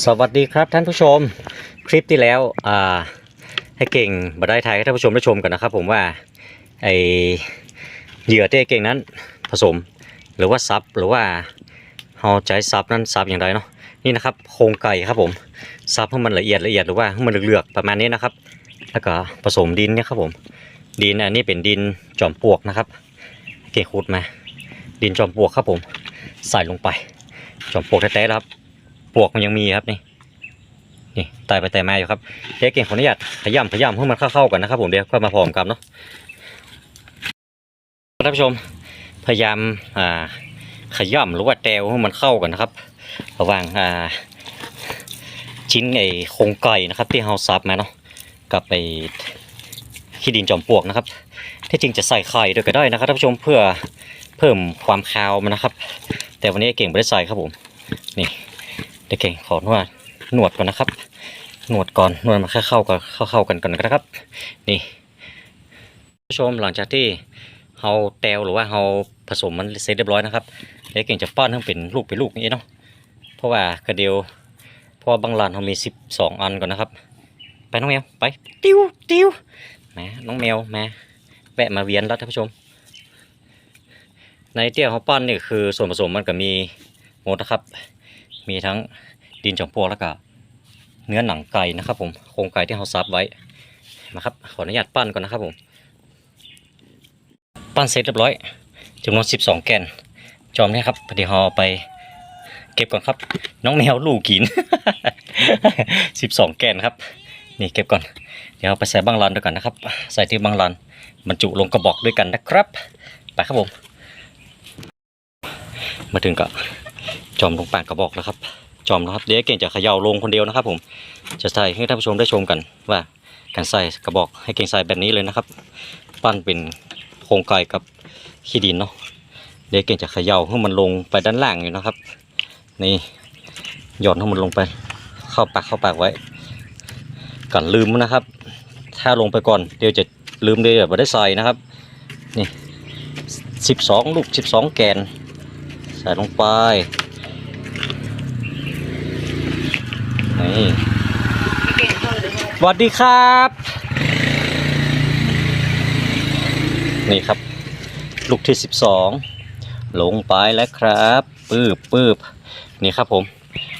สวัสดีครับท่านผู้ชมคลิปที่แล้วอ่าให้เก่งบัได้ไทยให้ท่านผู้ชมได้ชมกันนะครับ ผมว่าไอเหยื่อที่เก่งนั้นผสม หรือว่าซับหรือว่าเราใช้ซับนั้นซับอย่างไรเนาะนี่นะครับโครงไก่ครับผมซับให้มันละเอียดละเอียดหรือว่าให้มันเหลือกๆประมาณนี้นะครับ แล้วก็ผสมดินเนี่ยครับผมดินอันนี้เป็นดินจอมปลวกนะครับ เก่งขุดมา ดินจอมปลวกครับผม ใส่ลงไป จอมปลวกแท้ๆครับ ปลวกมันยังมีครับนี่นี่ตายไปแต่มาอยู่ครับเดี๋ยวเก่งขออนุญาตขยำขยำให้มันเข้าๆกันนะครับผมเดี๋ยวค่อมาพร้อมกันเนาะท่านผู้ชมพยายามอ่าขย่ำหรือว่าแตวให้มันเข้ากันนะครับ ระหว่างอ่าชิ้นไอ้โครงไก่นะครับ ที่เราซับมาเนาะกับไอ้ขี้ดินจอมปลวกนะครับ ที่จริงจะใส่ไข่ด้วยก็ได้นะครับท่านผู้ชมเพื่อเพิ่มความคาวมันนะครับ แต่วันนี้เก่งไม่ได้ใส่ครับผมนี่ ดี๋ยวเก่งขอนวดหนวดก่อนนะครับ หนวดก่อนนวดมันแค่เข้ากันเข้าเข้ากันก่อนนะครับ นี่ผู้ชมหลังจากที่เราแตวหรือว่าเราผสมมันเสร็จเรียบร้อยนะครับเดี๋ยวเก่งจะป้อนให้มันเป็นลูกเป็นลูกนี้เนาะเพราะว่ากระเดียวเพราะบางร้านเขามีสิบสองอันก่อนนะครับ ไปน้องแมวไปติ้วติ้วแหมน้องแมวแหมแวะมาเวียนแล้วท่านผู้ชม ในเตี้ยเขาปั้นนี่คือส่วนผสมมันก็มีหมดนะครับ มีทั้ง ดินจอมปลวกแล้วก็เนื้อหนังไก่นะครับ ผมโครงไก่ที่เราซับไว้นะครับขออนุญาตปั้นก่อนนะครับผม ปั้นเสร็จเรียบร้อยจำนวน12แกน จอมนี่ครับพอดีเราเอไปเก็บก่อนครับ น้องแมวลูกกิน12แกนครับ นี่เก็บก่อน เดี๋ยวเอาไปใส่บังลันด้วยกันนะครับ ใส่ที่บังลันบรรจุลงกระบอกด้วยกันนะครับ ไปครับผม มาถึงก็จอมลงปากกระบอกแล้วครับ จอมแล้วครับเดี๋ยวเก่งจะเขย่าลงคนเดียวนะครับ ผมจะใส่ให้ท่านผู้ชมได้ชมกันว่าการใส่กระบอกให้เก่งใส่แบบนี้เลยนะครับ ปั้นเป็นโครงไก่กับขี้ดินเนาะเดี๋ยวเก่งจะเขย่าให้มันลงไปด้านล่างอยู่นะครับ นี่หย่อนให้มันลงไป เข้าปากเข้าปากไว้ก่อนลืมนะครับ ถ้าลงไปก่อนเดี๋ยวจะลืมเดี๋ยวไม่ได้ใส่นะครับนี่สิบสองลูกสิบสองแกน ใส่ลงไปนี่ส วัสดีครับ นี่ครับ ลูกที่สิบสองลงไปแล้วครับปื๊บปื๊บนี่ครับผม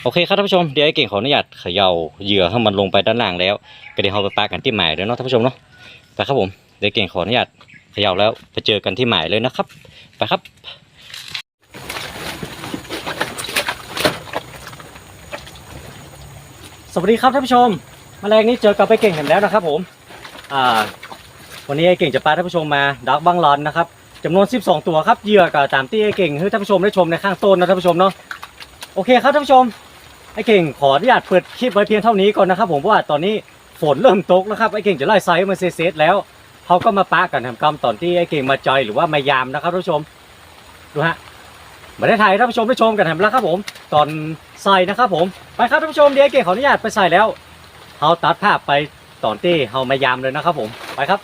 โอเคครับท่านผู้ชม เดี๋ยวไอ้เก่งขออนุญาตเขย่าเหยื่อให้มันลงไปด้านล่างแล้วก็เดี๋ยวเราไปปากันที่หมายเลยเนาะท่านผู้ชมเนาะไปครับผมเดี๋ยวเก่งขออนุญาตเขย่าแล้วไปเจอกันที่หมายเลยนะครับ ไปครับสวัสดีครับท่านผู้ชม มแมลงนี้เจอกับไปเก่งเห็นแล้วนะครับผมอ่าวันนี้ไอ้เก่งจะพาท่านผู้ชมมาดักบังลอนนะครับจำนวน 12 ตัวครับเหยื่อกับตามที่ไอ้เก่งให้ท่านผู้ชมได้ชมในข้างต้นนะท่านผู้ชมเนาะโอเคครับท่านผู้ชมไอ้เก่งขออนุญาตเปิดคลิปไว้เพียงเท่านี้ก่อนนะครับ ผมเพราะว่าตอนนี้ฝนเริ่มตกแล้วครับไอ้เก่งจะไล่ไซส์มาเซตแล้วเขาก็มาปะกันทำกรรมตอนที่ไอ้เก่งมาจอยหรือว่ามายามนะครับท่านผู้ชมดูฮะมาได้ถ่ายท่านผู้ชมได้ชมกันแถมแล้วครับผม ตอนใส่นะครับผมไปครับท่านผู้ชมเดี๋ยวเก๋ขออนุญาตไปใส่แล้ว เขาตัดภาพไปตอนที่เขามายามเลยนะครับผมไปครับ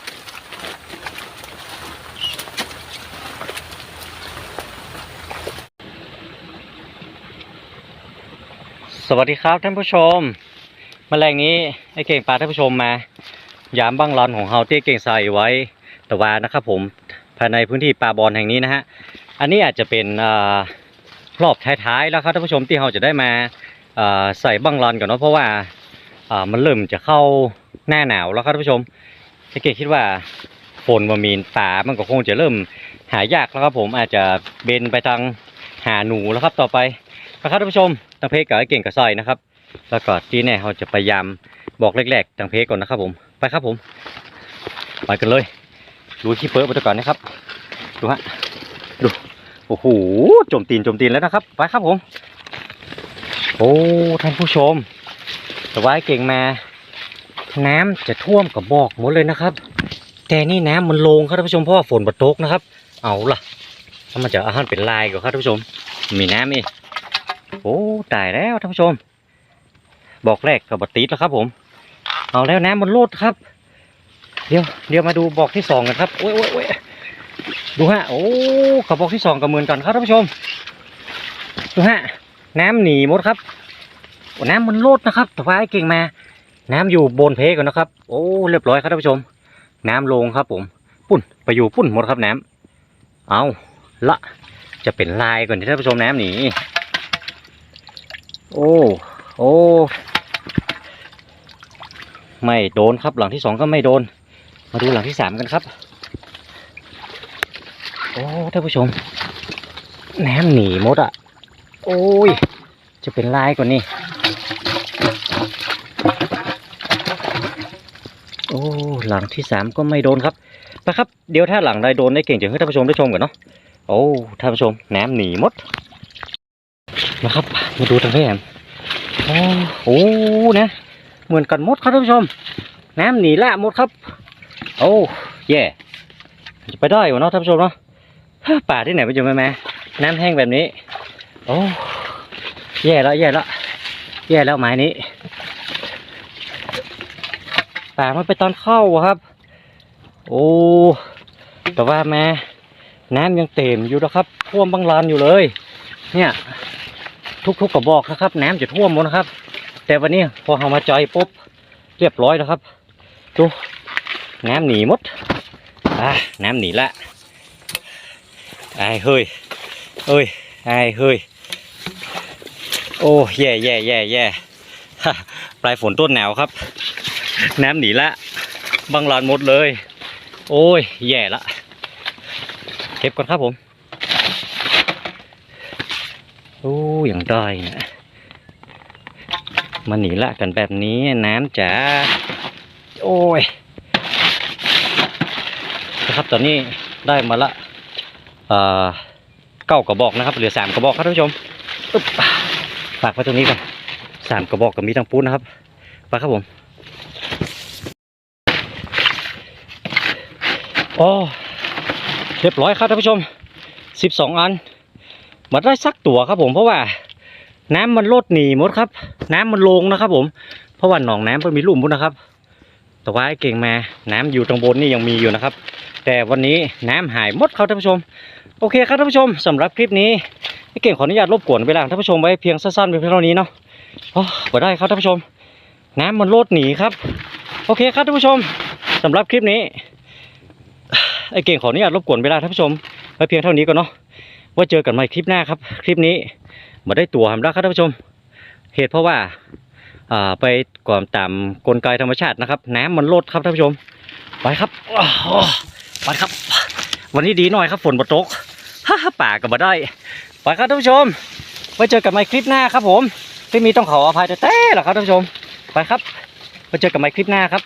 สวัสดีครับท่านผู้ชมแมลงนี้ไอ้เก่งปลาท่านผู้ชมมา ยามบ้างรอนของเฮาที่เก่งใส่ไว้แต่ว่านะครับผมภายในพื้นที่ป่าบอนแห่งนี้นะฮะอันนี้อาจจะเป็นอรอบท้ายๆแล้วครับท่านผู้ชมที่เราจะได้มาใส่บังรอนก่อนเนาะเพราะว่า มันเริ่มจะเข้าหน้าหนาวแล้วครับท่านผู้ชมพี่เกคิดว่าฝนมามีนป่ามันก็คงจะเริ่มหายากแล้วครับผมอาจจะเบนไปทางหาหนูแล้วครับต่อไปนะครับท่านผู้ชมตังเพกกับไอ้เก่งกับซอยนะครับ แล้วก็ที่แน่เราจะพยายามบอกแรกๆตังเพกก่อนนะครับผมไปครับผมไปกันเลยดูที่เปิดไปก่อนนะครับดูฮะดูโอ้โหโจมตีนโจมตีนแล้วนะครับ ไปครับผม โอ้ท่านผู้ชม แต่ว่าเก่งมา น้ำจะท่วมกับบอกหมดเลยนะครับ แต่นี่น้ำมันลงครับท่านผู้ชมเพราะว่าฝนบดตกนะครับ เอาล่ะถ้ามันจะอาหารเป็นลายกับครับท่านผู้ชม มีน้ำอีกโอ้ตายแล้วท่านผู้ชม บอกแรกกับบดตีดแล้วครับ ผม เอาแล้วน้ำมันลดครับ เดี๋ยวเดี๋ยวมาดูบอกที่สองกันครับโอ้ยโอ้ยโอ้ยดูฮะโอ้กระบอกที่สองกับหมื่นก่อนครับท่านผู้ชมดูฮะน้ำหนีหมดครับ น้ำมันลดนะครับแต่ว่าไอ้เก่งมา น้ำอยู่บนเพก่อนนะครับ โอ้เรียบร้อยครับท่านผู้ชม น้ำลงครับผม ปุ่นไปอยู่ปุ่นหมดครับน้ำเอาละจะเป็นลายก่อนที่ท่านผู้ชมน้ำหนีโอ้โอ้ไม่โดนครับหลังที่สองก็ไม่โดน มาดูหลังที่สามกันครับ โอ้ท่านผู้ชมน้ำหนีหมดอะ โอ้ย จะเป็นลายกว่านี้ โอ้หลังที่สามก็ไม่โดนครับนะครับ เดี๋ยวถ้าหลังใดโดนได้เก่งจะให้ท่านผู้ชมได้ชมกันเนาะโอ้ท่านผู้ชมน้ำหนีมดนะครับ มาดูทางแผนโอ้โหนะเหมือนกันมดครับท่านผู้ชม น้ำหนีละมดครับ โอ้แย่จะไปได้วะเนาะท่านผู้ชมเนาะป่าที่ไหนไปอยู่แม่แม่น้ำแห้งแบบนี้ โอ้แย่แล้วแย่แล้วแย่แล้วหมายนี้ ป่ามันไปตอนเข้าครับ โอ้แต่ว่าแม่น้ำยังเต็มอยู่นะครับ ท่วมบางลานอยู่เลย เนี่ย ทุกๆกระบอกนะครับ น้ำจะท่วมหมดนะครับ แต่วันนี้พอเอามาจอยปุ๊บเรียบร้อยแล้วครับดูน้ำหนีมดอะน้ำหนีละไอ้เฮ้ยเอ้ยไอ้เฮ้ยโอ้แย่แย่แย่แย่ปลายฝนต้นหนาวครับ น้ำหนีละบางลานหมดเลย โอ้ย แย่ละ เก็บก่อนครับผม โอ้อย่างได้นะมันหนีละกันแบบนี้น้ำจ๋า โอ้ย นะครับตอนนี้ได้มาละเก้ากระบอกนะครับ เหลือสามกระบอกครับท่านผู้ชมฝากไว้ตรงนี้ก่อนสามกระบอกกับมีทั้งปูนนะครับไปครับผม โอ้เรียบร้อยครับท่านผู้ชมสิบสองอันมาได้สักตัวครับผมเพราะว่า น้ำมันลดหนีหมดครับ น้ำมันลงนะครับ ผม เพราะว่าหนองน้ำมันมีลุ่มพุ่นนะครับ แต่ว่าไอ้เก่งมา น้ำอยู่ตรงบนนี่ยังมีอยู่นะครับ แต่วันนี้น้ำหายหมดครับท่านผู้ชม โอเคครับท่านผู้ชมสำหรับคลิปนี้ไอ้เก่งขออนุญาตรบกวนเวลาท่านผู้ชมไว้เพียงสั้นๆเพียงเท่านี้เนาะโอ้บ่ได้ครับท่านผู้ชม น้ำมันลดหนีครับ โอเคครับท่านผู้ชมสำหรับคลิปนี้ ไอเก่งขออนุญาตรบกวนเวลาท่านผู้ชมไว้เพียงเท่านี้ก่อนเนาะว่าเจอกันใหม่คลิปหน้าครับ คลิปนี้มาได้ตัวหำรักครับท่านผู้ชม เหตุเพราะว่าอ่าไปก่อนตามกลไกธรรมชาตินะครับ น้ำมันลดครับท่านผู้ชม ไปครับไปครับ วันนี้ดีหน่อยครับฝนบตกฮ่าป่าก็มาได้ ไปครับท่านผู้ชม ไว้เจอกันใหม่คลิปหน้าครับผมที่มีต้องขออภัยแต่แต่ละครับท่านผู้ชม ไปครับไว้เจอกันใหม่คลิปหน้าครับ